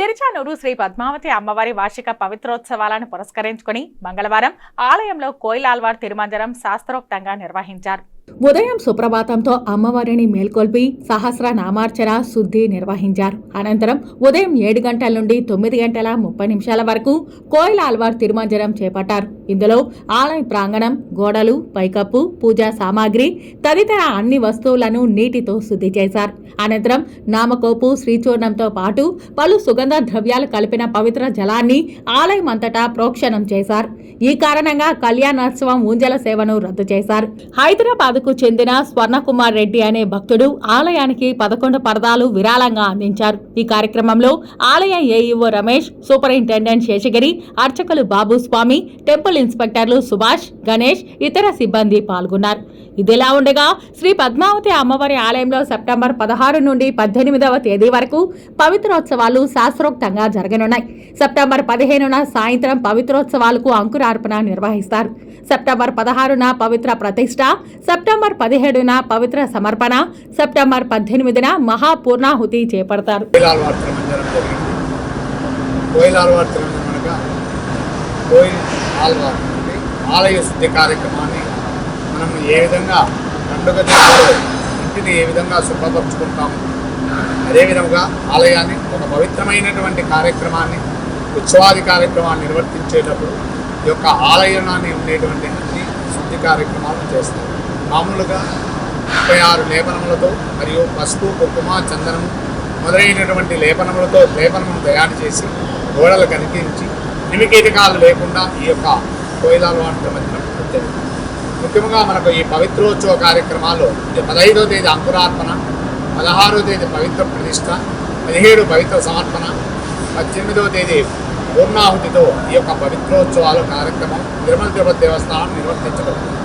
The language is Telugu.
తిరుచానూరు శ్రీ పద్మావతి అమ్మవారి వార్షిక పవిత్రోత్సవాలను పురస్కరించుకుని మంగళవారం ఆలయంలో కోయిలాల్వార్ తిరుమంజనం శాస్త్రోక్తంగా నిర్వహించారు. ఉదయం సుప్రభాతంతో అమ్మవారిని మేల్కొల్పి సహస్ర నామార్చన శుద్ధి నిర్వహించారు. అనంతరం ఉదయం ఏడు గంటల నుండి తొమ్మిది గంటల ముప్పై నిమిషాల వరకు కోయిల ఆల్వార్ తిరుమంజనం చేపట్టారు. ఇందులో ఆలయ ప్రాంగణం గోడలు పైకప్పు పూజా సామాగ్రి తదితర అన్ని వస్తువులను నీటితో శుద్ధి చేశారు. అనంతరం నామకోపు శ్రీచూర్ణంతో పాటు పలు సుగంధ ద్రవ్యాలు కలిపిన పవిత్ర జలాన్ని ఆలయం అంతటా ప్రోక్షణం చేశారు. ఈ కారణంగా కళ్యాణోత్సవం ఊంజల సేవను రద్దు చేశారు. హైదరాబాద్ కు చెందిన స్వర్ణకుమార్ రెడ్డి అనే భక్తుడు ఆలయానికి పదకొండు పరదాలు విరాళంగా అందించారు. ఈ కార్యక్రమంలో ఆలయ ఏఈఓ రమేష్ సూపరింటెండెంట్ శేషగిరి అర్చకులు బాబుస్వామి టెంపుల్ ఇన్స్పెక్టర్లు సుభాష్ గణేష్ ఇతర సిబ్బంది పాల్గొన్నారు. ఇదిలా ఉండగా శ్రీ పద్మావతి అమ్మవారి ఆలయంలో సెప్టెంబర్ పదహారు నుండి పద్దెనిమిదవ తేదీ వరకు పవిత్రోత్సవాలు శాస్త్రోక్తంగా జరగనున్నాయి. సెప్టెంబర్ పదిహేనున సాయంత్రం పవిత్రోత్సవాలకు అంకురార్పణ నిర్వహిస్తారు. సెప్టెంబర్ పదహారున పవిత్ర ప్రతిష్ట సెప్టెంబర్ పదిహేడున పవిత్ర సమర్పణ సెప్టెంబర్ పద్దెనిమిదిన మహాపూర్ణాహుతి చేపడతారు. ఆలయ శుద్ధి కార్యక్రమాన్ని మనం ఏ విధంగా పండుగ ఇంటిని ఏ విధంగా శుభ్రపరుచుకుంటాము అదేవిధంగా ఆలయాన్ని ఒక పవిత్రమైనటువంటి కార్యక్రమాన్ని ఉత్సవాది కార్యక్రమాన్ని నిర్వర్తించేటప్పుడు ఈ యొక్క ఆలయనాన్ని ఉండేటువంటి అన్ని శుద్ధి కార్యక్రమాలు చేస్తారు మామూలుగా ముప్పై ఆరు లేపనములతో మరియు పసుపు కుంకుమ చందనం మొదలైనటువంటి లేపనములతో లేపనమును తయారు చేసి గోడలు కనిపించి నిమికీటకాలు లేకుండా ఈ యొక్క కోయిలాల మధ్యన జరిగింది ముఖ్యంగా మనకు ఈ పవిత్రోత్సవ కార్యక్రమాలు పదహైదో తేదీ అంకురార్పణ పదహారో తేదీ పవిత్ర ప్రతిష్ట పదిహేడు పవిత్ర సమర్పణ పద్దెనిమిదవ తేదీ పూర్ణాహుతితో ఈ యొక్క పవిత్రోత్సవాల కార్యక్రమం తిరుమల తిరుపతి దేవస్థానం నిర్వర్తించబడుతుంది